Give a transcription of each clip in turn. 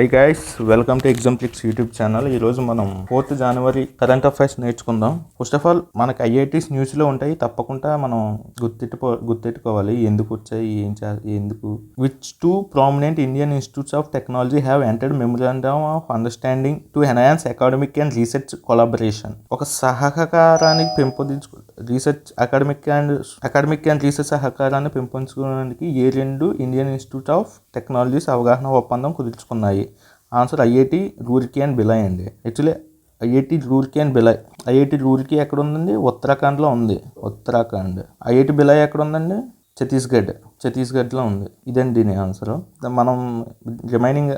Hi guys welcome to exam clicks YouTube channel ఈ రోజు మనం ఫోర్త్ జనవరి కరెంట్ అఫైర్స్ నేర్చుకుందాం. ఫస్ట్ ఆఫ్ ఆల్ మనకి ఐఐటీస్ న్యూస్లో ఉంటాయి. తప్పకుండా మనం గుర్తెట్టుకో గుర్తెట్టుకోవాలి ఎందుకు వచ్చాయి? ఏం చే ఎందుకు? Which two prominent Indian institutes of technology have entered memorandum of understanding to enhance academic and research collaboration ఒక సహకారానికి పెంపొందించు research academic and academic and research సహకారాన్ని పెంపొందించుకోవడానికి ఏ రెండు ఇండియన్ ఇన్స్టిట్యూట్ ఆఫ్ టెక్నాలజీస్ అవగాహన ఒప్పందం కుదుర్చుకున్నాయి? Answer IIT Roorkee and Bhilai అండి. Actually IIT Roorkee and Bhilai IIT Roorkee ఎక్కడ ఉందండి? ఉత్తరాఖండ్లో ఉంది. ఉత్తరాఖండ్. ఐఐటి బిలాయ్ ఎక్కడ ఉందండి? ఛత్తీస్గఢ్ ఛత్తీస్గఢ్లో ఉంది. ఇదండి దీని ఆన్సర్ మనం రిమైనింగ్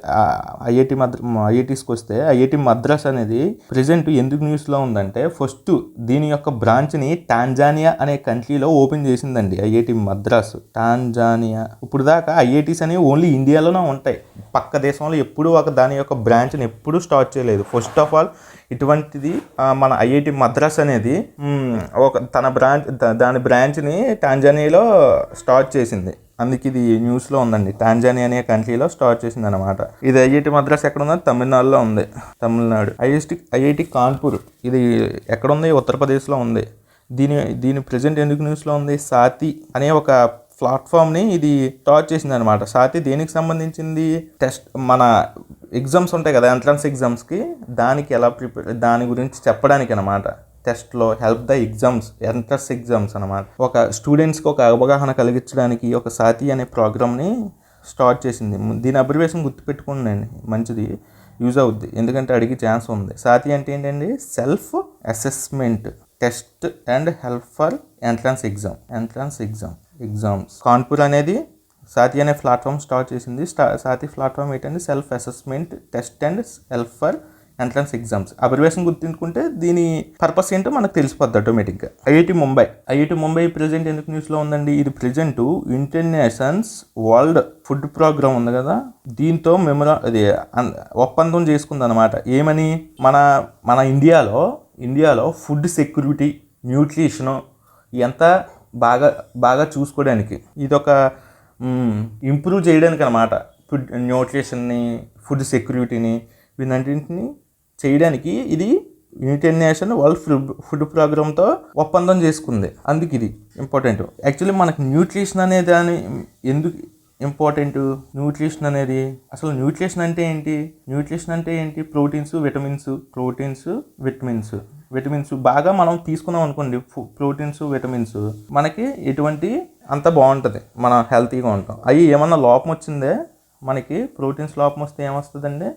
ఐఐటి మద్ర ఐఐటీస్కి వస్తే ఐఐటి మద్రాస్ అనేది ప్రజెంట్ ఎందుకు న్యూస్లో ఉందంటే ఫస్ట్ దీని యొక్క బ్రాంచ్ని టాంజానియా అనే కంట్రీలో ఓపెన్ చేసిందండి ఐఐటి మద్రాస్. టాంజానియా. ఇప్పుడు దాకా ఐఐటీస్ అనేవి ఓన్లీ ఇండియాలోనే ఉంటాయి. పక్క దేశంలో ఎప్పుడూ ఒక దాని యొక్క బ్రాంచ్ని ఎప్పుడూ స్టార్ట్ చేయలేదు. ఫస్ట్ ఆఫ్ ఆల్ ఇటువంటిది మన ఐఐటి మద్రాస్ అనేది ఒక తన బ్రాంచ్ దాని బ్రాంచ్ని టాంజానియాలో స్టార్ట్ చేసింది. అందుకే ఇది న్యూస్లో ఉందండి. టాంజానియా అనే కంట్రీలో స్టార్ట్ చేసింది అనమాట ఇది ఐఐటి మద్రాస్ ఎక్కడ ఉందో తమిళనాడులో ఉంది. తమిళనాడు. IIT IIT Kanpur. ఇది ఎక్కడ ఉంది ఉత్తరప్రదేశ్లో ఉంది. దీని దీని ప్రజెంట్ ఎందుకు న్యూస్లో ఉంది? సాతి అనే ఒక ప్లాట్ఫామ్ని ఇది స్టార్ట్ చేసింది అనమాట సాతి దేనికి సంబంధించింది? టెస్ట్ మన ఎగ్జామ్స్ ఉంటాయి కదా ఎంట్రన్స్ ఎగ్జామ్స్కి దానికి ఎలా ప్రిపేర్ దాని గురించి చెప్పడానికి అనమాట టెస్ట్లో help the exams entrance exams అనమాట ఒక స్టూడెంట్స్కి ఒక అవగాహన కలిగించడానికి ఒక సాతి అనే ప్రోగ్రామ్ని స్టార్ట్ చేసింది. దీని అబ్రివేషన్ గుర్తుపెట్టుకోండి మంచిది యూజ్ అవుద్ది. ఎందుకంటే అడిగే ఛాన్స్ ఉంది. సాతి అంటే ఏంటండి? Self assessment test and help for entrance exam. Entrance exam exams. Kanpur అనేది సాతి అనే ప్లాట్ఫామ్ స్టార్ట్ చేసింది. స్టా సాతి ప్లాట్ఫామ్ ఏంటంటే self assessment test and self for entrance exams. Abbreviation గుర్తుంచుకుంటే దీని పర్పస్ ఏంటో మనకు తెలిసిపోద్ది ఆటోమేటిక్గా. IIT Mumbai. IIT Mumbai present ఎందుకు న్యూస్లో ఉందండి? ఇది present internations world food programme ఉంది కదా దీంతో మెమరా అది ఒప్పందం చేసుకుంది అనమాట ఏమని? మన మన ఇండియాలో ఇండియాలో ఫుడ్ సెక్యూరిటీ న్యూట్రిషను ఎంత బాగా బాగా చూసుకోవడానికి. ఇదొక ఇంప్రూవ్ చేయడానికి అనమాట ఫుడ్ న్యూట్రిషన్ని ఫుడ్ సెక్యూరిటీని వీటన్నింటిని చేయడానికి ఇది united nation world food food ప్రోగ్రామ్తో ఒప్పందం చేసుకుంది. అందుకు ఇది ఇంపార్టెంట్. యాక్చువల్లీ మనకు న్యూట్రిషన్ అనే దాని ఎందుకు ఇంపార్టెంట్? న్యూట్రిషన్ అనేది అసలు న్యూట్రిషన్ అంటే ఏంటి? న్యూట్రిషన్ అంటే ఏంటి? Proteins vitamins proteins vitamins. Vitamins బాగా మనం తీసుకున్నాం అనుకోండి ప్రోటీన్స్ విటమిన్స్. మనకి ఎటువంటి అంత బాగుంటుంది. మనం హెల్తీగా ఉంటాం. అవి ఏమన్నా లోపం వచ్చిందే మనకి ప్రోటీన్స్ లోపం వస్తే ఏమొస్తుందండి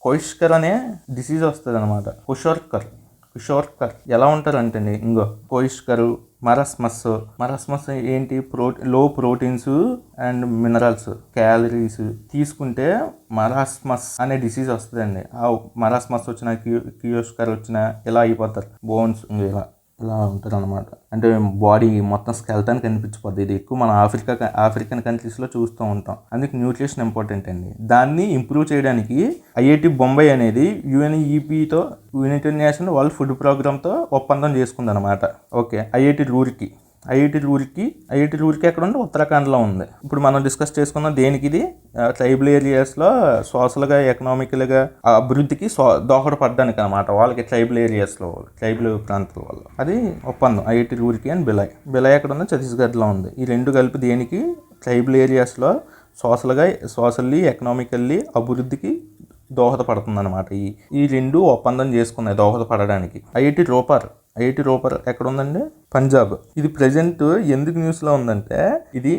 కోయిష్కర్ అనే డిసీజ్ వస్తుంది అనమాట కుషోర్కర్ కుషోర్కర్ ఎలా ఉంటారంటే ఇంకో కోయిష్కరు మరస్మస్ మరస్మస్ ఏంటి? Pro low proteins and minerals calories తీసుకుంటే మరాస్మస్ అనే డిసీజ్ వస్తుందండి. ఆ మరాస్మస్ వచ్చిన క్యూ క్యూస్కర్ వచ్చిన ఇలా అయిపోతారు? బోన్స్ ఇలా. ఇలా ఉంటుంది అనమాట అంటే బాడీ మొత్తం స్కెల్టన్ కనిపించిపోద్ది ఇది ఎక్కువ మన ఆఫ్రికా ఆఫ్రికన్ కంట్రీస్లో చూస్తూ ఉంటాం. అందుకే న్యూట్రిషన్ ఇంపార్టెంట్ అండి. దాన్ని ఇంప్రూవ్ చేయడానికి ఐఐటి బొంబాయి అనేది యుఎన్ఈపితో యునైటెడ్ నేషన్ వరల్డ్ ఫుడ్ ప్రోగ్రామ్తో ఒప్పందం చేసుకుందనమాట okay IIT Roorkee. IIT Roorkee IIT Roorkee ఎక్కడ ఉంది ఉత్తరాఖండ్లో ఉంది. ఇప్పుడు మనం డిస్కస్ చేసుకున్న దేనికి ఇది? ట్రైబల్ ఏరియాస్లో సోషల్గా ఎకనామికల్గా అభివృద్ధికి సో దోహదపడడానికి అనమాట వాళ్ళకి ట్రైబల్ ఏరియాస్లో ట్రైబల్ ప్రాంతాల వల్ల. అది ఒప్పందం. IIT Roorkee and Bhilai. Bhilai ఎక్కడ ఉంది ఛత్తీస్గఢ్లో ఉంది. ఈ రెండు కలిపి దేనికి? ట్రైబల్ ఏరియాస్లో సోషల్గా సోషల్లీ ఎకనామికల్లీ అభివృద్ధికి దోహదపడుతుంది అనమాట ఈ ఈ రెండు ఒప్పందం చేసుకున్నాయి దోహదపడడానికి. ఐఐటి రూపర్. ఐఐటి రూపర్ ఎక్కడ ఉందండి పంజాబ్. ఇది ప్రజెంట్ ఎందుకు న్యూస్లో ఉందంటే ఇది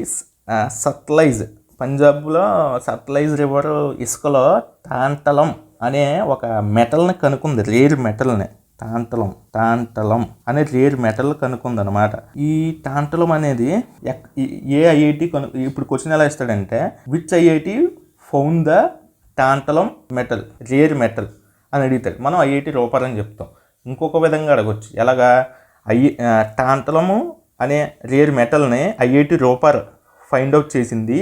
సట్లైజ్ పంజాబ్లో సట్లైజ్ రివర్ ఇసుకలో టాంటలం అనే ఒక మెటల్ని కనుక్కుంది. రేర్ మెటల్ని టాంటలం టాంటలం అనే రేర్ మెటల్ కనుక్కుంది అనమాట ఈ టాంటలం అనేది ఎక్- ఏ ఐఐటి కను ఇప్పుడు క్వశ్చన్ ఎలా ఇస్తాడంటే which IIT found the tantalum metal rare metal అని అడుగుతాడు మనం ఐఐటి రూపర్ అని చెప్తాం. ఇంకొక విధంగా అడగొచ్చు. ఎలాగా? ఐ టాంటలము అనే రేర్ మెటల్ని ఐఐటి రోపర్ ఫైండ్ అవుట్ చేసింది.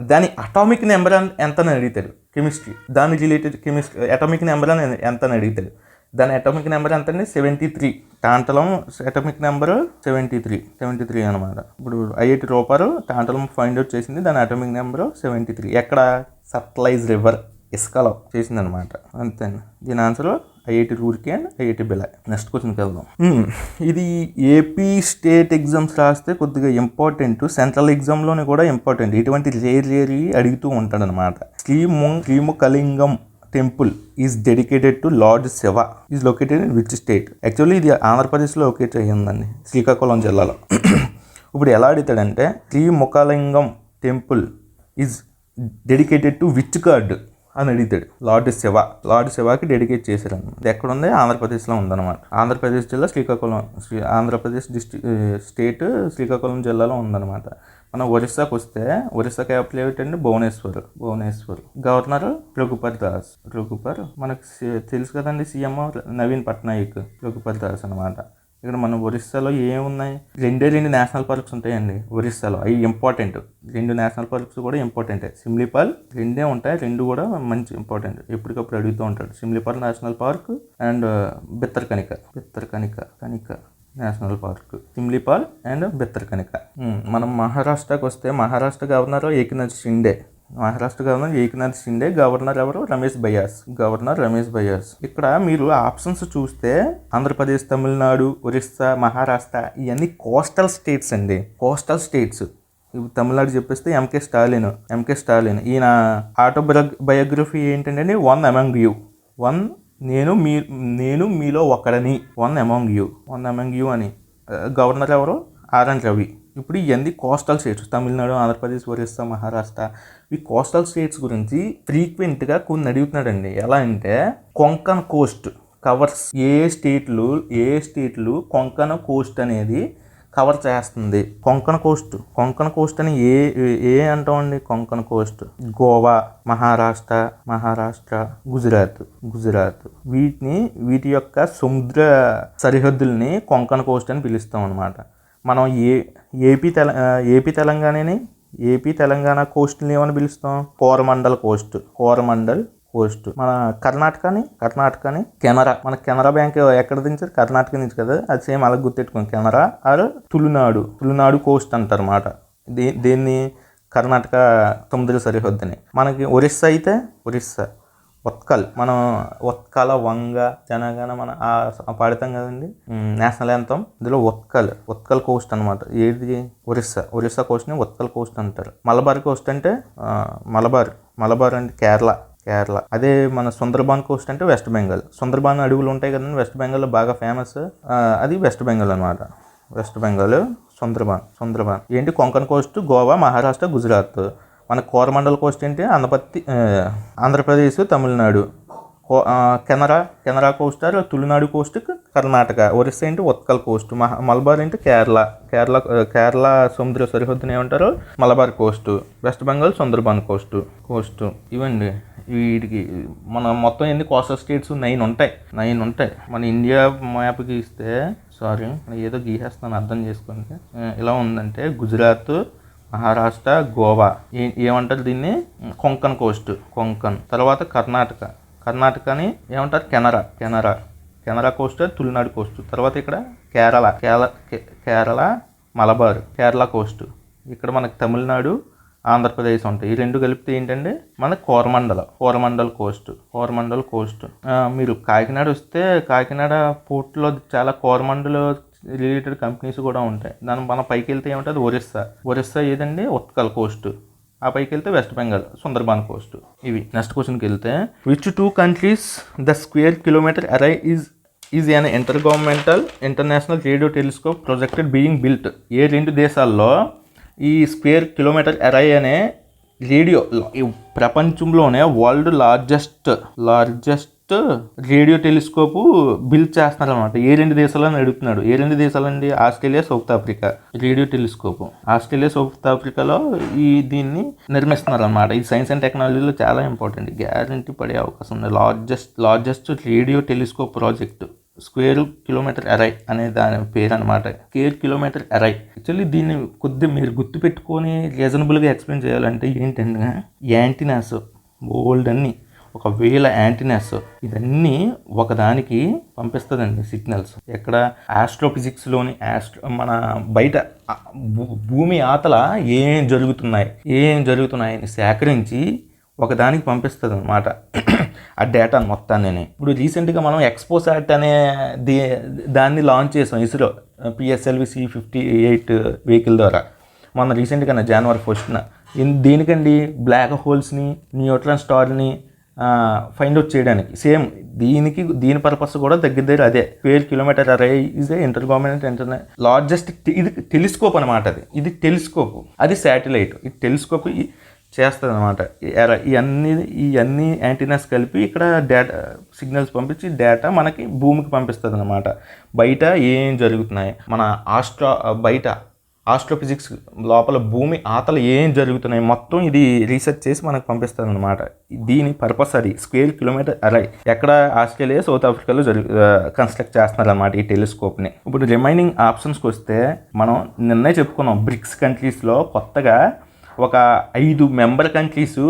దాని అటామిక్ నెంబర్ ఎంత అని అడుగుతాడు? కెమిస్ట్రీ. దాని రిలేటెడ్ కెమిస్ట్రీ అటామిక్ నెంబర్ అని ఎంత అని అడుగుతాడు? దాని అటామిక్ నెంబర్ ఎంత అండి seventy three. Tantalum atomic number seventy three. Seventy three అనమాట ఇప్పుడు IIT Ropar tantalum find out చేసింది. దాని అటామిక్ నెంబర్ సెవెంటీ త్రీ. ఎక్కడ? సట్లైజ్ రివర్ ఇసుకలో చేసిందనమాట అంతే దీని answer IIT Roorkee and IIT Bhilai. Next క్వశ్చన్కి వెళ్దాం. Hmm. ఇది ఏపీ స్టేట్ ఎగ్జామ్స్ రాస్తే కొద్దిగా ఇంపార్టెంట్ సెంట్రల్ ఎగ్జామ్లోనే కూడా ఇంపార్టెంట్ ఇటువంటి రేర్ రేరి అడుగుతూ ఉంటాడు అనమాట శ్రీము Srimukhalingam temple is dedicated to lord Shiva is located in which state actually ఇది ఆంధ్రప్రదేశ్లో లొకేట్ అయ్యిందండి శ్రీకాకుళం జిల్లాలో. ఇప్పుడు ఎలా అడుగుతాడంటే Srimukhalingam temple is dedicated to which god అని అడుగుతాడు లార్డ్ శివ. లార్డ్ శివకి డెడికేట్ చేశారు అనమాట ఎక్కడ ఉంది ఆంధ్రప్రదేశ్లో ఉందన్నమాట. ఆంధ్రప్రదేశ్ జిల్లా శ్రీకాకుళం శ్రీ ఆంధ్రప్రదేశ్ డిస్ట్రిక్ స్టేట్ శ్రీకాకుళం జిల్లాలో ఉందన్నమాట. మనం ఒరిస్సాకు వస్తే ఒరిస్సా క్యాపిటల్ ఏమిటండి? భువనేశ్వర్. భువనేశ్వర్. గవర్నర్ రఘుపతి దాస్. రఘుపర్ మనకు తెలుసు కదండి సీఎం నవీన్ పట్నాయక్ రఘుపతి దాస్ అనమాట ఇక్కడ మన ఒరిస్సాలో ఏమున్నాయి? రెండే రెండు నేషనల్ పార్క్స్ ఉంటాయండి ఒరిస్సాలో. అవి ఇంపార్టెంట్. రెండు నేషనల్ పార్క్స్ కూడా ఇంపార్టెంటే. సిమ్లిపాల్ రెండే ఉంటాయి. రెండు కూడా మంచి ఇంపార్టెంట్. ఎప్పటికప్పుడు అడుగుతూ ఉంటాడు. Simlipal national park and uh, Bhitarkanika. Bhitarkanika. Kanika. National park. Simlipal and Bhitarkanika. మనం మహారాష్ట్రకు వస్తే Maharashtra governor Eknath Shinde. Maharashtra governor Eknath Shinde governor ఎవరు? రమేష్ బయాస్ గవర్నర్ రమేష్ బయాస్ ఇక్కడ మీరు ఆప్షన్స్ చూస్తే ఆంధ్రప్రదేశ్ తమిళనాడు ఒరిస్సా మహారాష్ట్ర ఇవన్నీ కోస్టల్ స్టేట్స్ అండి. Coastal states. తమిళనాడు చెప్పేస్తే ఎంకే స్టాలిన్ ఎంకే స్టాలిన్ ఈయన ఆటోబయో బయోగ్రఫీ ఏంటంటే వన్ అమంగ్ యూ వన్ నేను మీ నేను మీలో ఒకడని. One among you one among you అని. గవర్నర్ ఎవరు? ఆర్ఎన్ రవి. ఇప్పుడు ఇవన్నీ కోస్టల్ స్టేట్స్ తమిళనాడు ఆంధ్రప్రదేశ్ ఒరిస్సా మహారాష్ట్ర ఈ కోస్టల్ స్టేట్స్ గురించి ఫ్రీక్వెంట్గా కొన్ని అడుగుతున్నాడండి ఎలా అంటే కొంకన్ కోస్ట్ కవర్స్ ఏ స్టేట్లు ఏ స్టేట్లు కొంకణ కోస్ట్ అనేది కవర్ చేస్తుంది. కొంకణ కోస్ట్ కొంకణ కోస్ట్ అని ఏ ఏ అంటామండి కొంకణ కోస్ట్ గోవా మహారాష్ట్ర మహారాష్ట్ర గుజరాత్ గుజరాత్. వీటిని వీటి యొక్క సముద్ర సరిహద్దుల్ని కొంకణ కోస్ట్ అని పిలుస్తాం అనమాట మనం ఏ ఏపీ తెల ఏపీ తెలంగాణని ఏపీ తెలంగాణ కోస్ట్ని ఏమని పిలుస్తాం? కోరమండల్ కోస్ట్ కోరమండల్ కోస్ట్ మన కర్ణాటకని కర్ణాటకని కెనరా. మన కెనరా బ్యాంక్ ఎక్కడ దించారు? కర్ణాటక నుంచి కదా? అది సేమ్ అలా గుర్తెట్టుకోండి. కెనరా ఆర్ తులునాడు. తులునాడు కోస్ట్ అంటారు అన్నమాట దీ దీన్ని కర్ణాటక తొమ్మిది సరిహద్దుని. మనకి ఒరిస్సా అయితే ఒరిస్సా. ఉత్కల్ మనం ఉత్కల వంగ జనగణ మన పాడతాం కదండి? నేషనల్ యాంతం ఇందులో ఉత్కల్ ఉత్కల్ కోస్ట్ అనమాట ఏది? ఒరిస్సా. ఒరిస్సా కోస్ట్ని ఉత్కల్ కోస్ట్ అంటారు. మలబార్ కోస్ట్ అంటే మలబార్. మలబార్ అంటే కేరళ. కేరళ. అదే మన సుందర్బాన్ కోస్ట్ అంటే వెస్ట్ బెంగాల్. సుందర్బాన్ అడవులు ఉంటాయి కదండి వెస్ట్ బెంగాల్లో బాగా ఫేమస్ అది వెస్ట్ బెంగాల్ అనమాట వెస్ట్ బెంగాల్ సుందర్బాన్ సుందర్బాన్. ఏంటి? కొంకన్ కోస్ట్ గోవా మహారాష్ట్ర గుజరాత్. మన కోరమండల్ కోస్ట్ ఏంటి? ఆంధ్రపత్తి ఆంధ్రప్రదేశ్ తమిళనాడు. కో- Canara Canara coast or Tulunadu coast Karnataka. Orissa ఏంటి? ఉత్కల్ కోస్ట్ మహా మలబార్ ఏంటి? కేరళ. కేరళ కేరళ సముద్ర సరిహద్దుని ఏమంటారు? Malabar coast West Bengal Sundarban coast coast ఇవండి. వీటికి మన మొత్తం ఎన్ని కోస్టల్ స్టేట్స్ నైన్ ఉంటాయి. నైన్ ఉంటాయి. మన ఇండియా మ్యాప్కి ఇస్తే సారీ ఏదో గీసేస్తాను అర్థం చేసుకోండి. ఇలా ఉందంటే గుజరాత్ మహారాష్ట్ర గోవా. ఏ ఏమంటారు దీన్ని? కొంకన్ కోస్ట్. కొంకన్. తర్వాత కర్ణాటక. కర్ణాటకని ఏమంటారు? Canara. Canara. Canara coast Tulunadu coast. తర్వాత ఇక్కడ కేరళ. కేరళ కేరళ మలబార్. కేరళ కోస్ట్. ఇక్కడ మనకి తమిళనాడు ఆంధ్రప్రదేశ్ ఉంటాయి. ఈ రెండు కలిపితే ఏంటంటే మన కోరమండల. కోరమండల్ కోస్ట్. కోరమండల్ కోస్ట్. మీరు కాకినాడ వస్తే కాకినాడ పోర్ట్లో చాలా కోరమండల్ రిలేటెడ్ కంపెనీస్ కూడా ఉంటాయి. దాని మన పైకి వెళ్తే ఏముంటుంది ఒరిస్సా. ఒరిస్సా ఏదండి? ఉత్కల్ కోస్ట్. ఆ పైకి వెళ్తే వెస్ట్ బెంగాల్ సుందర్బాన్ కోస్ట్. ఇవి. నెక్స్ట్ క్వశ్చన్కి వెళ్తే which two countries the square kilometre array is is an inter governmental international radio telescope projected being built ఏ రెండు దేశాల్లో ఈ స్క్వేర్ కిలోమీటర్ అరై అనే రేడియో ఈ ప్రపంచంలోనే world largest largest radio telescope build చేస్తున్నారు అనమాట ఏ రెండు దేశాలని అడుగుతున్నాడు. ఏ రెండు దేశాలండి? Australia South Africa. Radio telescope. Australia South ఆఫ్రికాలో ఈ దీన్ని నిర్మిస్తున్నారు అనమాట ఈ సైన్స్ అండ్ టెక్నాలజీలో చాలా ఇంపార్టెంట్. గ్యారంటీ పడే అవకాశం ఉంది. Largest largest radio telescope project. Square kilometre array అనే దాని పేరు అనమాట స్క్వేర్ కిలోమీటర్ అరై యాక్చువల్లీ దీన్ని కొద్దిగా మీరు గుర్తుపెట్టుకొని రీజనబుల్గా ఎక్స్ప్లెయిన్ చేయాలంటే ఏంటంటే యాంటీనాస్ బోల్డ్ అన్ని ఒక వేల యాంటీనాస్ ఇదన్నీ ఒకదానికి పంపిస్తుందండి సిగ్నల్స్. ఎక్కడ ఆస్ట్రోఫిజిక్స్లోని ఆస్ట్రో మన బయట భూ- భూమి ఆతల ఏం జరుగుతున్నాయి ఏం జరుగుతున్నాయని సేకరించి ఒకదానికి పంపిస్తుంది అనమాట ఆ డేటా మొత్తాన్ని ఇప్పుడు రీసెంట్గా మనం ఎక్స్పోసాట్ అనే దాన్ని లాంచ్ చేసాం ISRO PSLV C fifty eight vehicle ద్వారా. మొన్న రీసెంట్గా జనవరి ఫస్ట్న. దీనికండి? బ్లాక్ హోల్స్ని న్యూట్రన్ స్టార్ని ఫైండ్ అవుట్ చేయడానికి. సేమ్ దీనికి దీని పర్పస్ కూడా దగ్గర దగ్గర అదే. Twelve kilometre array is a inter government internet largest ఇది టెలిస్కోప్ అనమాట అది. ఇది టెలిస్కోప్ అది శాటిలైట్ ఈ టెలిస్కోప్ చేస్తుంది అనమాట ఇవన్నీ ఇవన్నీ యాంటీనాస్ కలిపి ఇక్కడ డేటా సిగ్నల్స్ పంపించి డేటా మనకి భూమికి పంపిస్తుంది అనమాట బయట ఏం జరుగుతున్నాయి? మన ఆస్ట్రా బయట ఆస్ట్రోఫిజిక్స్ లోపల భూమి ఆతలు ఏం జరుగుతున్నాయి? మొత్తం ఇది రీసెర్చ్ చేసి మనకు పంపిస్తారనమాట దీని పర్పస్ అది. స్క్వేర్ కిలోమీటర్ అరై ఎక్కడ ఆస్ట్రేలియా సౌత్ ఆఫ్రికాలో జరుగు కన్స్ట్రక్ట్ చేస్తున్నారు అనమాట ఈ టెలిస్కోప్ని. ఇప్పుడు రిమైనింగ్ ఆప్షన్స్కి వస్తే మనం నిన్నే చెప్పుకున్నాం బ్రిక్స్ కంట్రీస్లో కొత్తగా ఒక ఐదు మెంబర్ కంట్రీస్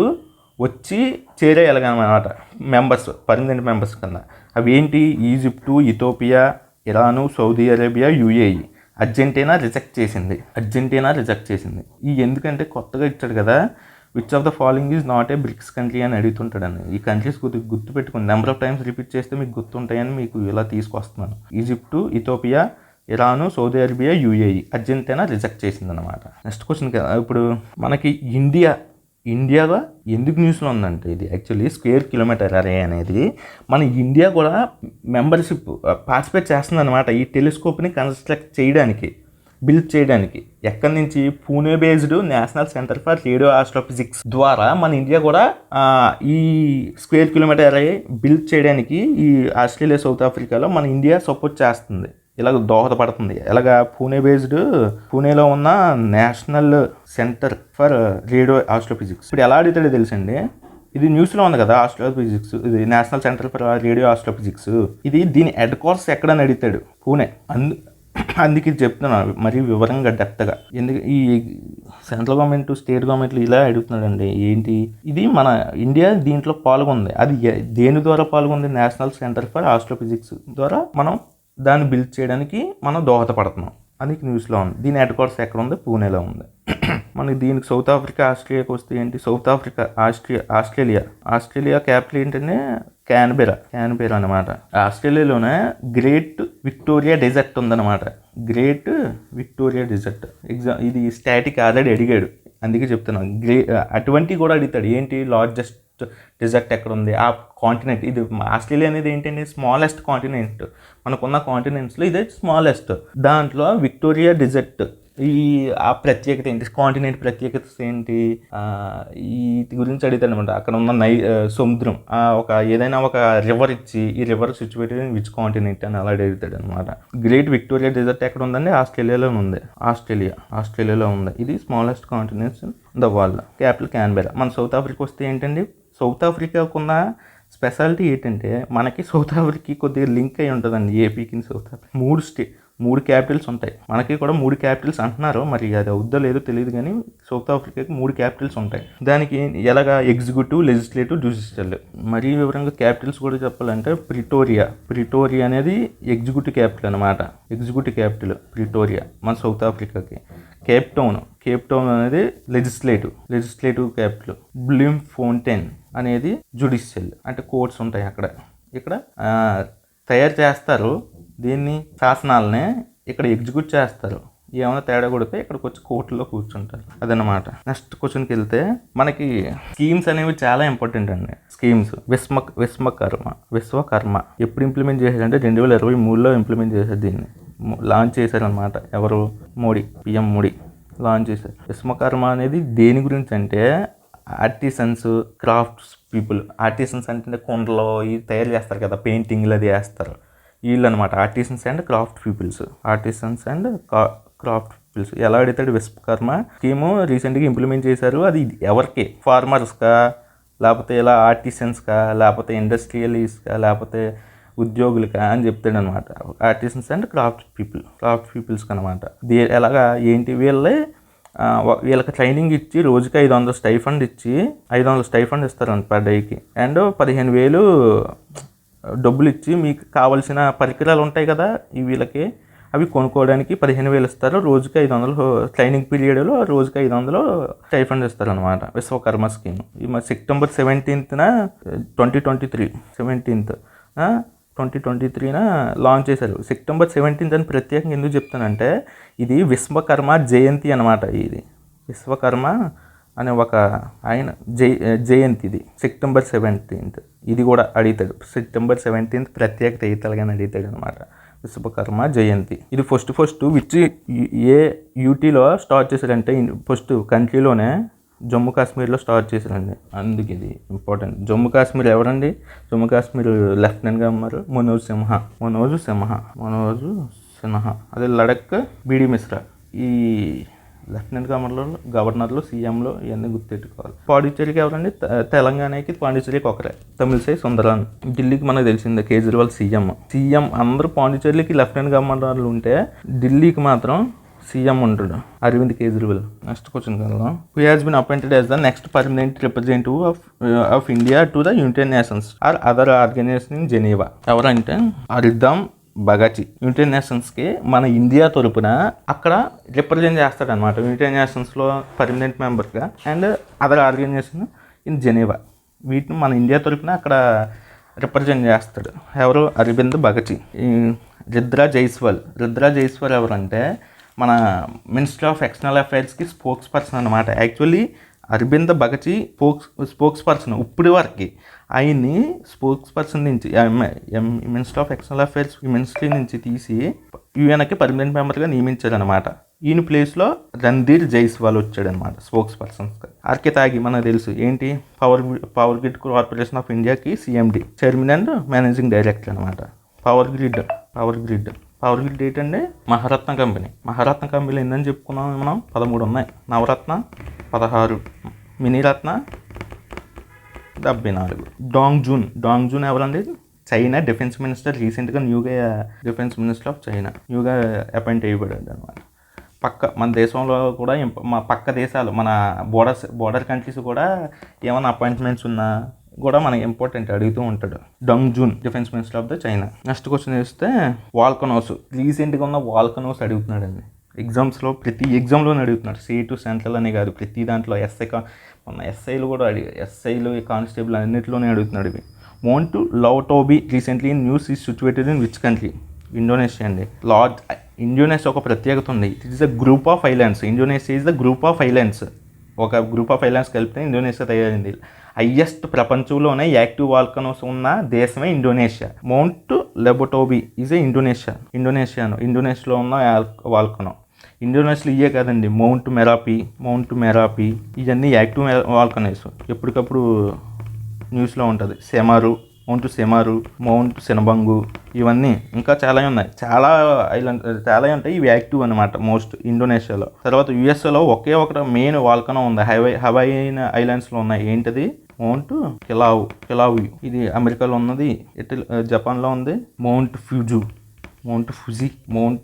వచ్చి చేరేయగలగనమాట మెంబర్స్ పర్మనెంట్ మెంబర్స్ కింద అవి ఏంటి Egypt Ethiopia Iran Saudi Arabia UAE. Argentina reject చేసింది? అర్జెంటీనా రిజెక్ట్ చేసింది? ఈ ఎందుకంటే కొత్తగా ఇచ్చాడు కదా which of the following is not a BRICS country అని అడుగుతుంటాడని ఈ కంట్రీస్ గుర్తు గుర్తు పెట్టుకుని నెంబర్ ఆఫ్ టైమ్స్ రిపీట్ చేస్తే మీకు గుర్తుంటాయని మీకు ఇలా తీసుకొస్తున్నాను. Egypt Ethiopia Iran Saudi Arabia UAE Argentina reject చేసిందనమాట నెక్స్ట్ క్వశ్చన్ ఇప్పుడు మనకి ఇండియా ఇండియాలో ఎందుకు న్యూస్లో ఉందంటే ఇది యాక్చువల్లీ స్క్వేర్ కిలోమీటర్ అరే అనేది మన ఇండియా కూడా మెంబర్షిప్ పార్టిసిపేట్ చేస్తుంది అనమాట ఈ టెలిస్కోప్ని కన్స్ట్రక్ట్ చేయడానికి బిల్డ్ చేయడానికి. ఎక్కడి నుంచి? Pune based national centre for radio astrophysics ద్వారా మన ఇండియా కూడా ఈ స్క్వేర్ కిలోమీటర్ అరే బిల్డ్ చేయడానికి ఈ ఆస్ట్రేలియా సౌత్ ఆఫ్రికాలో మన ఇండియా సపోర్ట్ చేస్తుంది. ఇలా దోహదపడుతుంది. ఇలాగ పూణే బేస్డ్ పూణేలో ఉన్న national centre for radio astrophysics. ఇప్పుడు ఎలా అడుగుతాడో తెలుసండి? ఇది న్యూస్లో ఉంది కదా ఆస్ట్రోఫిజిక్స్. ఇది national centre for radio astrophysics. ఇది దీని హెడ్ కోర్స్ ఎక్కడని అడుగుతాడు? పూణే. అందు అందుకే చెప్తున్నాను మరీ వివరంగా డెప్త్గా ఎందుకు ఈ సెంట్రల్ గవర్నమెంట్ స్టేట్ గవర్నమెంట్లు ఇలా అడుగుతున్నాడండి ఏంటి? ఇది మన ఇండియా దీంట్లో పాల్గొంది. అది దేని ద్వారా పాల్గొంది? నేషనల్ సెంటర్ ఫర్ ఆస్ట్రోఫిజిక్స్ ద్వారా మనం దాన్ని బిల్డ్ చేయడానికి మనం దోహదపడుతున్నాం. అది న్యూస్లో ఉంది. దీని హెడ్ క్వార్టర్స్ ఎక్కడ ఉంది? పూణేలో ఉంది. మనకి దీనికి సౌత్ ఆఫ్రికా ఆస్ట్రేలియాకి వస్తే ఏంటి? South Africa Austria Australia Australia capital ఏంటంటే క్యాన్బెరా క్యాన్బెరా అనమాట ఆస్ట్రేలియాలోనే గ్రేట్ విక్టోరియా డెజర్ట్ ఉందన్నమాట. గ్రేట్ విక్టోరియా డెజర్ట్ ఎగ్జామ్ ఇది స్టాటిక్ ఆల్రెడీ అడిగాడు. అందుకే చెప్తున్నాను గ్రే అటువంటివి కూడా అడుగుతాడు. ఏంటి? లార్జెస్ట్ డిజర్ట్ ఎక్కడ ఉంది ఆ కాంటినెంట్ ఇది ఆస్ట్రేలియా అనేది ఏంటంటే స్మాలెస్ట్ కాంటినెంట్ మనకున్న కాంటినెంట్స్లో ఇదే స్మాలెస్ట్ దాంట్లో విక్టోరియా డిజర్ట్. ఈ ఆ ప్రత్యేకత ఏంటి? కాంటినెంట్ ప్రత్యేకత ఏంటి? ఈ గురించి అడుగుతాను అనమాట అక్కడ ఉన్న నై సముద్రం ఒక ఏదైనా ఒక రివర్ ఇచ్చి ఈ రివర్ సిచ్యువేటెడ్ విచ్ కాంటినెంట్ అని అలా అడుగుతాడు అనమాట గ్రేట్ విక్టోరియా డెజర్ట్ ఎక్కడ ఉందండి ఆస్ట్రేలియాలో ఉంది. ఆస్ట్రేలియా ఆస్ట్రేలియాలో ఉంది. ఇది smallest continents the world capital Canberra మన సౌత్ ఆఫ్రికా వస్తే ఏంటండి? సౌత్ ఆఫ్రికాకున్న స్పెషాలిటీ ఏంటంటే మనకి సౌత్ ఆఫ్రికా కొద్దిగా లింక్ అయి ఉంటుందండి ఏపీకి సౌత్ ఆఫ్రికా. మూడు స్టే మూడు క్యాపిటల్స్ ఉంటాయి. మనకి కూడా మూడు క్యాపిటల్స్ అంటున్నారు మరి అది అవుద్దో లేదో తెలియదు కానీ సౌత్ ఆఫ్రికాకి మూడు క్యాపిటల్స్ ఉంటాయి. దానికి ఎలాగా ఎగ్జిక్యూటివ్ లెజిస్లేటివ్ జ్యుడిషియల్? మరీ వివరంగా క్యాపిటల్స్ కూడా చెప్పాలంటే ప్రిటోరియా. ప్రిటోరియా అనేది ఎగ్జిక్యూటివ్ క్యాపిటల్ అనమాట ఎగ్జిక్యూటివ్ క్యాపిటల్ ప్రిటోరియా మన సౌత్ ఆఫ్రికాకి. కేప్ టౌన్ కేప్ టౌన్ అనేది legislative legislative capital. Bloemfontein అనేది జుడిషియల్ అంటే కోర్ట్స్ ఉంటాయి అక్కడ. ఇక్కడ తయారు చేస్తారు. దీన్ని శాసనాలనే ఇక్కడ ఎగ్జిక్యూట్ చేస్తారు. ఏమైనా తేడా కొడితే ఇక్కడికి వచ్చి కోర్టులో కూర్చుంటారు. అదనమాట నెక్స్ట్ క్వశ్చన్కి వెళ్తే మనకి స్కీమ్స్ అనేవి చాలా ఇంపార్టెంట్ అండి. స్కీమ్స్ విశ్వ విశ్వకర్మ విశ్వకర్మ ఎప్పుడు ఇంప్లిమెంట్ చేశారంటే రెండు వేల ఇరవై మూడులో ఇంప్లిమెంట్ చేశారు దీన్ని. లాంచ్ చేశారనమాట ఎవరు? మోడీ పిఎం మోడీ లాంచ్ చేశారు. విశ్వకర్మ అనేది దేని గురించి అంటే ఆర్టిసన్స్ క్రాఫ్ట్స్ పీపుల్. ఆర్టిసన్స్ అంటే కొండలో ఇవి తయారు చేస్తారు కదా పెయింటింగ్లు అది వేస్తారు. వీళ్ళు అనమాట artisans and craft peoples. Artisans and craft peoples. ఎలా అడుగుతాడు విశ్వకర్మ స్కీము రీసెంట్గా ఇంప్లిమెంట్ చేశారు. అది ఎవరికి? ఫార్మర్స్కా? లేకపోతే ఇలా ఆర్టిసన్స్కా? లేకపోతే ఇండస్ట్రియలీస్కా లేకపోతే ఉద్యోగులకా? అని చెప్తాడు అనమాట artisans and craft people. Craft పీపుల్స్కి అనమాట దీ ఎలాగా ఏంటి వీళ్ళే వీళ్ళకి ట్రైనింగ్ ఇచ్చి రోజుకి ఐదు వందల స్టైఫండ్ ఇచ్చి ఐదు వందల స్టైఫండ్ ఇస్తారంట పర్ డేకి అండ్ పదిహేను వేలు డబ్బులు ఇచ్చి మీకు కావలసిన పరికరాలు ఉంటాయి కదా ఈ వీళ్ళకి. అవి కొనుక్కోవడానికి పదిహేను వేలు ఇస్తారు రోజుకి ఐదు వందలు ట్రైనింగ్ పీరియడ్లో రోజుకి ఐదు వందలు స్టైఫండ్ ఇస్తారు అనమాట విశ్వకర్మ స్కీమ్ ఈ September సెవెంటీన్త్న twenty twenty three seventeenth twenty twenty త్రీన launch చేశారు. సెప్టెంబర్ సెవెంటీన్త్ అని ప్రత్యేకంగా ఎందుకు చెప్తానంటే ఇది విశ్వకర్మ జయంతి అనమాట ఇది. విశ్వకర్మ అనే ఒక ఆయన జై జయంతి ఇది. September seventeenth. ఇది కూడా అడుగుతాడు. సెప్టెంబర్ సెవెంటీన్త్ ప్రత్యేకత ఈతలుగానే అడుగుతాడు అనమాట విశ్వకర్మ జయంతి. ఇది ఫస్ట్ ఫస్ట్ విచ్ ఏ యూటీలో స్టార్ట్ చేశారంటే ఫస్ట్ కంట్రీలోనే జమ్మూ కాశ్మీర్లో స్టార్ట్ చేశారండి. అందుకు ఇది ఇంపార్టెంట్ జమ్మూ కాశ్మీర్ ఎవరండి? జమ్మూ కాశ్మీర్ లెఫ్టినెంట్గా ఉన్నారు మనోజ్ సింహ. మనోజ్ సింహ. మనోజ్ సిన్హా అదే లడక్ బీడీ మిశ్రా. ఈ లెఫ్టినెంట్ గవర్నర్లో గవర్నర్లు సీఎంలు ఇవన్నీ గుర్తెట్టుకోవాలి పాండిచ్చేరికి ఎవరండి? తెలంగాణకి పాండిచ్చేరికి ఒకరే. తమిళసై సుందరాన్. ఢిల్లీకి మనకు తెలిసిందే కేజ్రీవాల్ సీఎం. సీఎం అందరూ పాండిచ్చేరికి లెఫ్టినెంట్ గవర్నర్లు ఉంటే ఢిల్లీకి మాత్రం సీఎం ఉంటాడు. అరవింద్ కేజ్రీవాల్. నెక్స్ట్ క్వశ్చన్ కదా who has been appointed as the next permanent representative of of India to the United Nations or other organisation in Geneva ఎవరంటే అరిద్దాం బగాచి. యునైటెడ్ నేషన్స్కి మన ఇండియా తరపున అక్కడ రిప్రజెంట్ చేస్తాడనమాట యునైటెడ్ నేషన్స్లో పర్మనెంట్ మెంబర్గా and other organisation in Geneva వీటిని మన ఇండియా తరపున అక్కడ రిప్రజెంట్ చేస్తాడు. ఎవరు? అరవింద్ బగచి. ఈ రుద్రా జైస్వాల్. రుద్రా జైస్వాల్ ఎవరంటే మన మినిస్టర్ ఆఫ్ ఎక్స్టర్నల్ అఫైర్స్కి స్పోక్స్ పర్సన్ అనమాట actually Arabinda Bagchi spokes spokesperson ఇప్పటి వరకు. ఆయన్ని స్పోక్స్ పర్సన్ నుంచి minister of external affairs ministry నుంచి తీసి యుఎన్కి పర్మనెంట్ మెంబర్గా నియమించారనమాట ఈయన ప్లేస్లో రణధీర్ జైస్వాల్ వచ్చాడనమాట స్పోక్స్ పర్సన్ ఆర్కే తాగి మనకు తెలుసు ఏంటి? Power power grid corporation of ఇండియాకి CMD chairman and managing director అనమాట power grid power grid power grid ఏంటంటే మహారత్న కంపెనీ. మహారత్న కంపెనీలు ఏందని చెప్పుకున్నాం మనం? పదమూడు ఉన్నాయి. నవరత్న పదహారు. మినీరత్న డెబ్బై నాలుగు. Dong Jun. డాంగ్ జూన్ ఎవరండి? China defence minister. రీసెంట్గా న్యూగా డిఫెన్స్ మినిస్టర్ ఆఫ్ చైనా. న్యూగా అపాయింట్ అయ్యబడింది అనమాట పక్క మన దేశంలో కూడా మా పక్క దేశాలు మన బోర్డర్స్ బోర్డర్ కంట్రీస్ కూడా ఏమైనా అపాయింట్మెంట్స్ ఉన్నా కూడా మనకి ఇంపార్టెంట్ అడుగుతూ ఉంటాడు. Dong Jun defence minister of the China next question చూస్తే వాల్కనోస్ రీసెంట్గా ఉన్న వాల్కనోస్ అడుగుతున్నాడండి. ఎగ్జామ్స్లో ప్రతి ఎగ్జామ్లోనే అడుగుతున్నాడు. సి టు సెంట్రల్ అనే కాదు ప్రతి దాంట్లో ఎస్ఐ కా మన ఎస్ఐలు కూడా అడిగి ఎస్ఐలు కానిస్టేబుల్ అన్నింటిలోనే అడుగుతున్నాడు ఇవి. One two Lewotobi recently news is situated in which country Indonesia అండి. లార్జ్ ఇండోనేషియా ఒక ప్రత్యేకత ఉంది. It is the group of islands Indonesia is the group of islands ఒక గ్రూప్ ఆఫ్ ఐలాండ్స్ కలిపితే ఇండోనేషియా తయారైంది. హయ్యెస్ట్ ప్రపంచంలోనే యాక్టివ్ వాల్కనోస్ ఉన్న దేశమే Indonesia. Mount Lewotobi is a Indonesia ఇండోనేషియాను ఇండోనేషియాలో ఉన్న వాల్కనో ఇండోనేషియాలో ఇయే కాదండి. మౌంట్ మెరాపీ మౌంట్ మెరాపీ ఇవన్నీ యాక్టివ్ వాల్కనోస్ ఎప్పటికప్పుడు న్యూస్లో ఉంటుంది. సెమారు మౌంట్ సెమారు మౌంట్ సెనబంగు ఇవన్నీ ఇంకా చాలా ఉన్నాయి. చాలా ఐలాండ్ చాలా ఉంటాయి ఇవి యాక్టివ్ అనమాట మోస్ట్ ఇండోనేషియాలో. తర్వాత యుఎస్ఏలో ఒకే ఒక మెయిన్ వాల్కనో ఉంది. హవై హవాయిన్ ఐలాండ్స్లో ఉన్నాయి. ఏంటిది? Mount Kilauea Kilauea. ఇది అమెరికాలో ఉన్నది ఇటలీ జపాన్లో ఉంది. Mount Fuji Mount Fuji Mount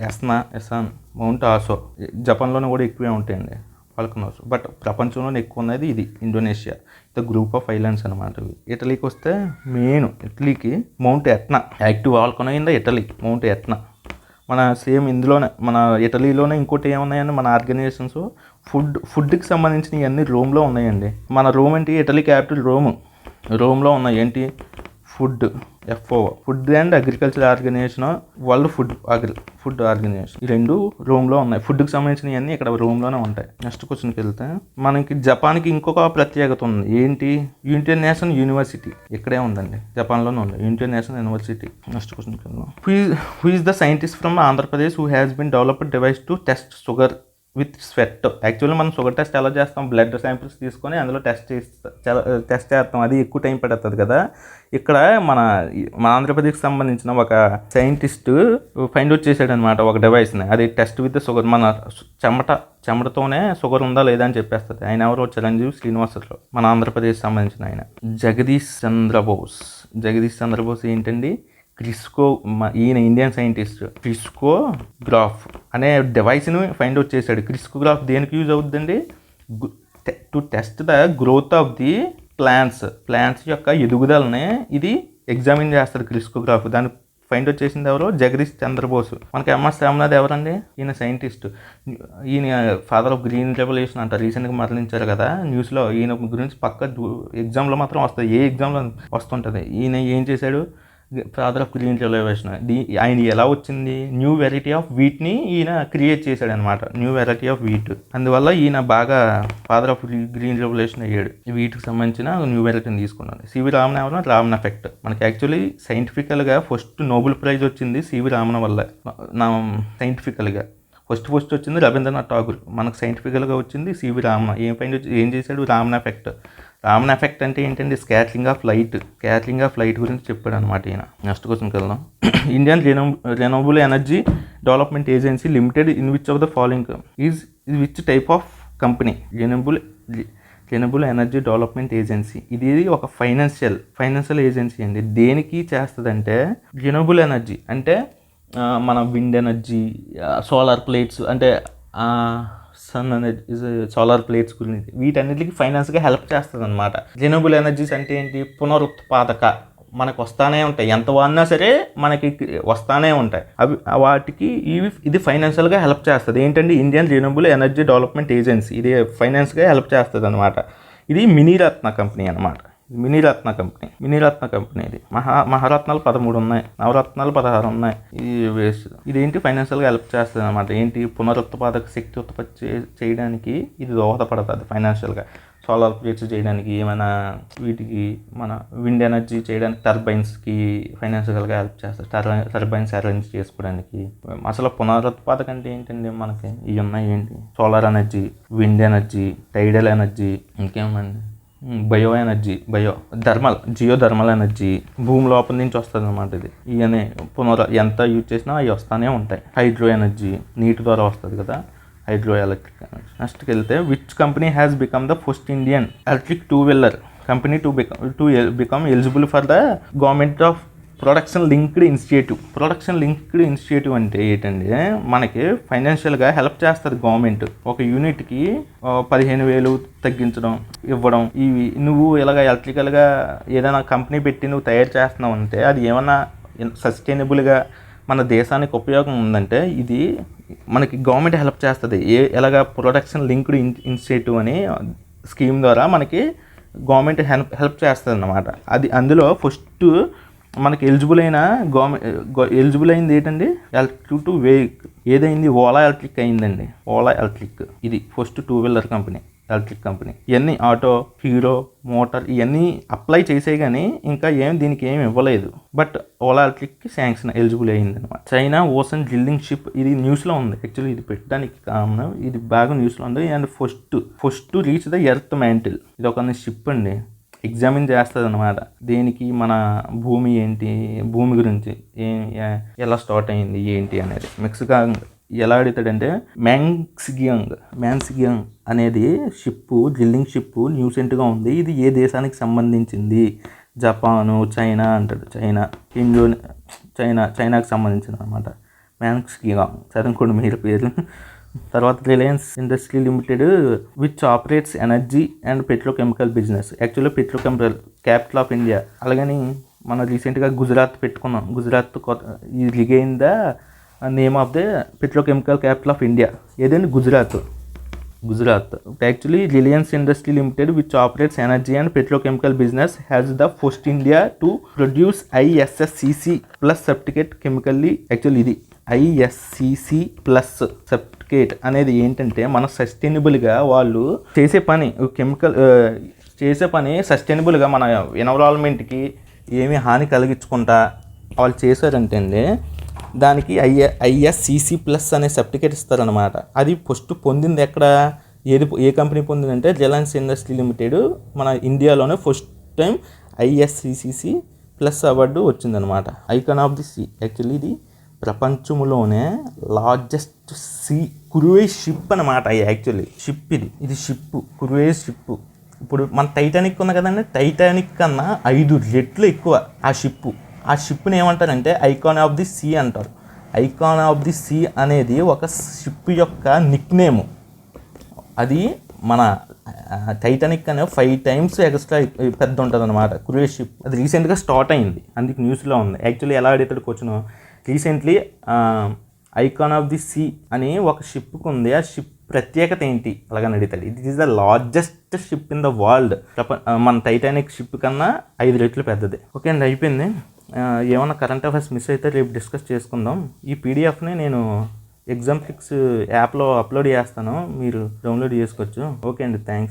ఎస్నా ఎసాన్ మౌంట్ ఆసో. జపాన్లోనే కూడా ఎక్కువే ఉంటాయండి వాల్కనోస్. బట్ ప్రపంచంలోనే ఎక్కువ ఉన్నది ఇది Indonesia. The group of islands అనమాట ఇవి ఇటలీకి వస్తే main ఇటలీకి Mount Etna active volcano Italy Mount Etna మన సేమ్ ఇందులోనే మన ఇటలీలోనే ఇంకోటి ఏమున్నాయని మన ఆర్గనైజేషన్స్ ఫుడ్ ఫుడ్కి సంబంధించిన ఇవన్నీ రోమ్లో ఉన్నాయండి. మన రోమ్ ఏంటి? Italy capital Rome. రోమ్లో ఉన్నాయి. ఏంటి? Food FO food and agriculture organisation world food agri food organisation. ఈ రెండు రూమ్లో ఉన్నాయి. ఫుడ్కి సంబంధించినవన్నీ ఇక్కడ రూమ్లోనే ఉంటాయి. నెక్స్ట్ క్వశ్చన్కి వెళ్తే మనకి జపాన్కి ఇంకొక ప్రత్యేకత ఉంది. ఏంటి? United Nation University. ఇక్కడే ఉందండి. జపాన్లోనే ఉంది. United Nation university. నెక్స్ట్ క్వశ్చన్కి వెళ్దాం. Who is the scientist from Andhra Pradesh who has been developed device to test sugar with sweat. Actually మనం షుగర్ టెస్ట్ ఎలా చేస్తాం? బ్లడ్ శాంపిల్స్ తీసుకొని అందులో టెస్ట్ చేస్తా టెస్ట్ చేస్తాం. అది ఎక్కువ టైం పడుతుంది కదా. ఇక్కడ మన మన ఆంధ్రప్రదేశ్కి సంబంధించిన ఒక సైంటిస్ట్ ఫైండ్ అవుట్ చేశాడు అనమాట ఒక డివైస్ని. అది టెస్ట్ విత్ షుగర్. మన చెమట చెమటతోనే షుగర్ ఉందా లేదా అని చెప్పేస్తుంది. ఆయన ఎవరో చిరంజీవి శ్రీనివాసరావు మన ఆంధ్రప్రదేశ్ సంబంధించిన ఆయన. జగదీష్ చంద్రబోస్. జగదీష్ చంద్రబోస్ ఏంటండి? క్రిస్కో ఈయన ఇండియన్ సైంటిస్ట్ క్రిస్కో గ్రాఫ్ అనే డివైస్ని ఫైండ్ అవుట్ చేశాడు. క్రిస్కో గ్రాఫ్ దేనికి యూజ్ అవుతుందండి to test the growth of the plants plants యొక్క ఎదుగుదలని ఇది ఎగ్జామిన్ క్రిస్కో క్రిస్కోగ్రాఫ్ దాని ఫైండ్ అవుట్ చేసింది ఎవరు? జగదీష్ చంద్రబోస్. మనకి ఎంఎస్ రామ్నాథ్ ఎవరండి? ఈయన సైంటిస్ట్ ఈయన ఫాదర్ ఆఫ్ గ్రీన్ రెవల్యూషన్ అంటారు రీసెంట్గా మరణించారు కదా. న్యూస్లో ఈయన గురించి పక్క ఎగ్జామ్లో మాత్రం వస్తుంది. ఏ ఎగ్జామ్లో వస్తుంటుంది? ఈయన ఏం చేశాడు? ఫాదర్ ఆఫ్ గ్రీన్ రెవల్యూషన్ దీ ఆయన ఎలా వచ్చింది? న్యూ వెరైటీ ఆఫ్ వీట్ని ఈయన క్రియేట్ చేశాడు అనమాట న్యూ వెరైటీ ఆఫ్ వీట్. అందువల్ల ఈయన బాగా ఫాదర్ ఆఫ్ గ్రీన్ రెవల్యూషన్ అయ్యాడు వీటికి సంబంధించిన న్యూ వెరైటీని తీసుకున్నాడు. సివి రామన్ ఎవరు రామన్ ఎఫెక్ట్. మనకి యాక్చువల్లీ సైంటిఫికల్గా ఫస్ట్ నోబెల్ ప్రైజ్ వచ్చింది సివి రామన్ వల్ల. నా సైంటిఫికల్గా. ఫస్ట్ ఫస్ట్ వచ్చింది రవీంద్రనాథ్ ఠాగూర్. మనకు సైంటిఫికల్గా వచ్చింది సివి రామన్. ఏం పైన వచ్చి- ఏం చేశాడు? రామన్ ఎఫెక్ట్. రామన్ ఎఫెక్ట్ అంటే ఏంటంటే scattering of light. Scattering of light గురించి చెప్పాడు అనమాట ఈయన. నెక్స్ట్ క్వశ్చన్కి వెళ్దాం. Indian reno renewable energy development agency limited in which of the following is which type of company? Renewable renewable energy development agency. ఇది ఒక ఫైనాన్షియల్ ఫైనాన్షియల్ ఏజెన్సీ అండి. దేనికి చేస్తుందంటే రెనబుల్ ఎనర్జీ. అంటే మన విండ్ ఎనర్జీ సోలార్ ప్లేట్స్ అంటే sun అనేది solar plates గురించి. వీటన్నిటికి ఫైనాన్స్గా హెల్ప్ చేస్తుంది అనమాట రెనబుల్ ఎనర్జీస్ అంటే ఏంటి? పునరుత్పాదక మనకు వస్తానే ఉంటాయి. ఎంత వాడినా సరే మనకి వస్తానే ఉంటాయి. అవి వాటికి ఇవి ఇది ఫైనాన్షియల్గా హెల్ప్ చేస్తుంది. ఏంటంటే Indian renewable energy development agency ఇది ఫైనాన్స్గా హెల్ప్ చేస్తుంది అనమాట ఇది మినీరత్న కంపెనీ అనమాట మినీరత్న కంపెనీ. మినీరత్న కంపెనీ ఇది. మహా మహారత్నాలు పదమూడు ఉన్నాయి. నవరత్నాలు పదహారు ఉన్నాయి. ఇది వేస్ట్ ఇది ఏంటి ఫైనాన్షియల్గా హెల్ప్ చేస్తుంది అనమాట ఏంటి? పునరుత్పాదక శక్తి ఉత్పత్తి చేయడానికి ఇది దోహదపడుతుంది ఫైనాన్షియల్గా సోలార్ ప్లేట్స్ చేయడానికి ఏమైనా వీటికి మన విండ్ ఎనర్జీ చేయడానికి టర్బైన్స్కి ఫైనాన్షియల్గా హెల్ప్ చేస్తారు టర్బైన్ టర్బైన్స్ అరేంజ్ చేసుకోవడానికి. అసలు పునరుత్పాదక అంటే ఏంటండి మనకి? ఇవి ఉన్నాయి ఏంటి? Solar energy wind energy tidal energy ఇంకేమండి bioenergy bio thermal geothermal energy భూమి లోపల నుంచి వస్తుంది అనమాట ఇది ఇవన్నీ పునర ఎంత యూజ్ చేసినా అవి వస్తానే ఉంటాయి. హైడ్రో ఎనర్జీ నీటి ద్వారా వస్తుంది కదా హైడ్రో ఎలక్ట్రిక్ ఎనర్జీ. నెక్స్ట్కి వెళ్తే which company has become the first Indian electric two wheeler company to become to become eligible for the government of production linked initiative production linked initiative అంటే ఏంటంటే మనకి ఫైనాన్షియల్గా హెల్ప్ చేస్తుంది గవర్నమెంట్. ఒక యూనిట్కి పదిహేను వేలు తగ్గించడం ఇవ్వడం. ఇవి నువ్వు ఇలాగ ఎలక్ట్రికల్గా ఏదైనా కంపెనీ పెట్టి నువ్వు తయారు చేస్తున్నావు అంటే అది ఏమన్నా సస్టైనబుల్గా మన దేశానికి ఉపయోగం ఉందంటే ఇది మనకి గవర్నమెంట్ హెల్ప్ చేస్తుంది. ఏ ఎలాగ ప్రొడక్షన్ లింక్డ్ ఇనిషియేటివ్ అని స్కీమ్ ద్వారా మనకి గవర్నమెంట్ హెల్ప్ హెల్ప్ చేస్తుంది అన్నమాట అది అందులో ఫస్ట్ మనకి ఎలిజిబుల్ అయిన గవర్నమెంట్ ఎలిజిబుల్ అయింది ఏంటండి? ఎలక్ట్రిక్ టు వే ఏదైంది? ఓలా ఎలక్ట్రిక్ అయిందండి. ఓలా ఎలక్ట్రిక్ ఇది first two wheeler company electric company ఇవన్నీ ఆటో హీరో మోటార్ ఇవన్నీ అప్లై చేసే కానీ ఇంకా ఏం దీనికి ఏం ఇవ్వలేదు. బట్ ఓలా ఎలక్ట్రిక్కి శాంక్షన్ ఎలిజిబుల్ అయింది అనమాట చైనా ఓసన్ డ్రిల్లింగ్ షిప్ ఇది న్యూస్లో ఉంది. యాక్చువల్లీ ఇది పెట్టడానికి కారణం ఇది బాగా న్యూస్లో ఉంది. And first first reach the earth mantle ఇది ఒక షిప్ అండి. ఎగ్జామిన్ చేస్తుంది అనమాట దేనికి? మన భూమి ఏంటి? భూమి గురించి ఏ ఎలా స్టార్ట్ అయింది? ఏంటి అనేది. మెక్సికా ఎలా అడుగుతాడంటే మ్యాంగ్సిగియంగ్ మ్యాన్సిగియంగ్ అనేది షిప్పు జిల్లింగ్ షిప్పు న్యూసెంట్గా ఉంది. ఇది ఏ దేశానికి సంబంధించింది? జపాను చైనా అంటాడు. చైనా ఇండో చైనా చైనాకి సంబంధించింది అనమాట మ్యాన్సిగియాంగ్ చదువుకోండి మీరు పేరు తర్వాత Reliance industry limited which operates energy and petrochemical business actually petrochemical capital of India అలాగని మనం రీసెంట్గా గుజరాత్ పెట్టుకున్నాం. గుజరాత్ కొత్త ఇది regain the name of the petrochemical capital of India ఏదండి Gujarat? Gujarat. Actually Reliance industry limited which operates energy and petrochemical business has the first India to produce ISSCC plus certificate chemically actually ఇది ISCC plus certificate అనేది ఏంటంటే మన సస్టైనబుల్గా వాళ్ళు చేసే పని chemical చేసే పని సస్టైనబుల్గా మన ఎన్విరాన్మెంట్కి ఏమీ హాని కలిగించకుండా వాళ్ళు చేశారంటే అండి దానికి ఐఏ ఐఎస్సిసి ప్లస్ అనే సర్టిఫికేట్ ఇస్తారనమాట అది ఫస్ట్ పొందింది ఎక్కడ? ఏది ఏ కంపెనీ పొందిందంటే రిలయన్స్ ఇండస్ట్రీ లిమిటెడ్ మన ఇండియాలోనే first time ISCCC plus award వచ్చిందనమాట icon of the sea. Actually ఇది ప్రపంచంలోనే లార్జెస్ట్ సీ క్రూయిజ్ షిప్ అనమాట యాక్చువల్లీ షిప్ ఇది. ఇది షిప్ క్రూయిజ్ షిప్ ఇప్పుడు మన టైటానిక్ ఉంది కదండి. టైటానిక్ కన్నా ఐదు రెట్లు ఎక్కువ ఆ షిప్ ఆ షిప్ని ఏమంటారంటే ఐకాన్ ఆఫ్ ది సీ అంటారు. ఐకాన్ ఆఫ్ ది సీ అనేది ఒక షిప్ యొక్క నిక్ నేము అది మన టైటానిక్ అనే ఫైవ్ టైమ్స్ ఎక్స్ట్రా పెద్ద ఉంటుంది అనమాట క్రూజ్ షిప్ అది రీసెంట్గా స్టార్ట్ అయింది. అందుకు న్యూస్లో ఉంది. యాక్చువల్లీ ఎలా అడుగుతాడు question recently icon of the sea అని ఒక షిప్కి ఉంది ఆ షిప్ ప్రత్యేకత ఏంటి? అలాగని అడుగుతాడు. It is the largest ship in the world మన టైటానిక్ షిప్ కన్నా ఐదు రెట్లు పెద్దది. ఓకే అండి అయిపోయింది. ఏమైనా కరెంట్ అఫైర్స్ మిస్ అయితే రేపు డిస్కస్ చేసుకుందాం. ఈ పీడిఎఫ్ని నేను ఎగ్జామ్ ఫిక్స్ యాప్లో అప్లోడ్ చేస్తాను. మీరు డౌన్లోడ్ చేసుకోవచ్చు. ఓకే అండి థ్యాంక్స్